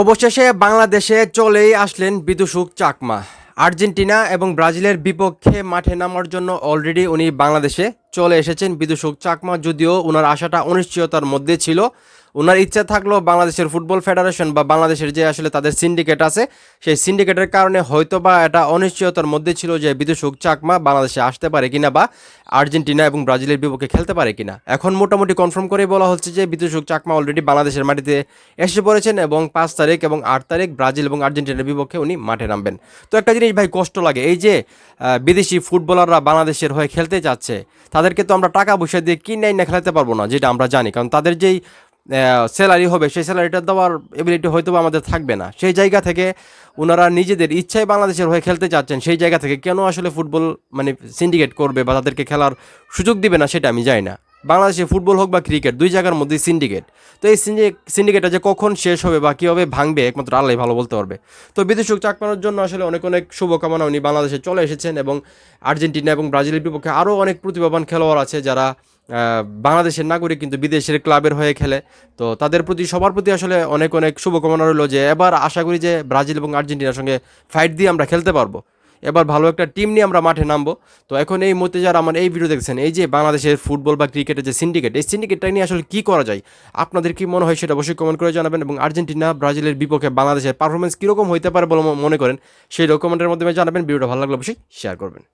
অবশেষে বাংলাদেশে চলেই আসলেন বিদুষুক চাকমা। আর্জেন্টিনা এবং ব্রাজিলের বিপক্ষে মাঠে নামার জন্য অলরেডি উনি বাংলাদেশে চলে এসেছেন বিদুষুক চাকমা, যদিও ওনার আশাটা অনিশ্চয়তার মধ্যে ছিল। ওনার ইচ্ছা থাকলেও বাংলাদেশের ফুটবল ফেডারেশন বা বাংলাদেশের যে আসলে তাদের সিন্ডিকেট আছে, সেই সিন্ডিকেটের কারণে হয়তো বা এটা অনিশ্চয়তার মধ্যে ছিল যে বিদুষুক চাকমা বাংলাদেশে আসতে পারে কিনা বা আর্জেন্টিনা এবং ব্রাজিলের বিপক্ষে খেলতে পারে কিনা। এখন মোটামুটি কনফার্ম করে বলা হচ্ছে যে বিদুষুক চাকমা অলরেডি বাংলাদেশের মাটিতে এসে পড়েছেন এবং পাঁচ তারিখ এবং আট তারিখ ব্রাজিল এবং আর্জেন্টিনার বিপক্ষে উনি মাঠে নামবেন। তো একটা জিনিস ভাই, কষ্ট লাগে। এই যে বিদেশি ফুটবলাররা বাংলাদেশের হয়ে খেলতে যাচ্ছে তাদেরকে তো আমরা টাকা পয়সা দিয়ে কিনে না খেলাতে পারব না, যেটা আমরা জানি। কারণ তাদের যেই স্যালারি হবে, সেই স্যালারিটা দেওয়ার এবিলিটি হয়তো আমাদের থাকবে না। সেই জায়গা থেকে ওনারা নিজেদের ইচ্ছায় বাংলাদেশের হয়ে খেলতে চাচ্ছেন, সেই জায়গা থেকে কেন আসলে ফুটবল মানে সিন্ডিকেট করবে বা তাদেরকে খেলার সুযোগ দিবে না সেটা আমি জানি না। বাংলাদেশে ফুটবল হোক বা ক্রিকেট দুই জায়গার মধ্যেই সিন্ডিকেট তো এই সিন্ডিকেটটা যে কখন শেষ হবে বা কীভাবে ভাঙবে, একমাত্র আল্লাহ ভালো বলতে পারবে। তো বিদেশক চাকমানোর জন্য আসলে অনেক অনেক শুভকামনা উনি বাংলাদেশে চলে এসেছেন এবং আর্জেন্টিনা এবং ব্রাজিলের বিপক্ষে আরও অনেক প্রতিভাবান খেলোয়াড় আছে যারা বাংলাদেশের নাগরিক কিন্তু বিদেশের ক্লাবের হয়ে খেলে। তো তাদের প্রতি, সবার প্রতি আসলে অনেক অনেক শুভকামনা রইল যে এবার আশা করি যে ব্রাজিল এবং আর্জেন্টিনার সঙ্গে ফাইট দিয়ে আমরা খেলতে পারব। এবার ভালো একটা টিম নিয়ে আমরা মাঠে নামবো। তো এখন এই মুহূর্তে যারা আমার এই ভিডিও দেখছেন, এই যে বাংলাদেশের ফুটবল বা ক্রিকেটের যে সিন্ডিকেট এই সিন্ডিকেটটা নিয়ে আসলে কী করা যায়? আপনাদের কি মনে হয় সেটা অবশ্যই কমেন্ট করে জানাবেন এবং আর্জেন্টিনা, ব্রাজিলের বিপক্ষে বাংলাদেশের পারফরমেন্স কীরকম হইতে পারে বলে মনে করেন, সেই ডকুমেন্টের মাধ্যমে জানাবেন। ভিডিওটা ভালো লাগলে অবশ্যই শেয়ার করবেন।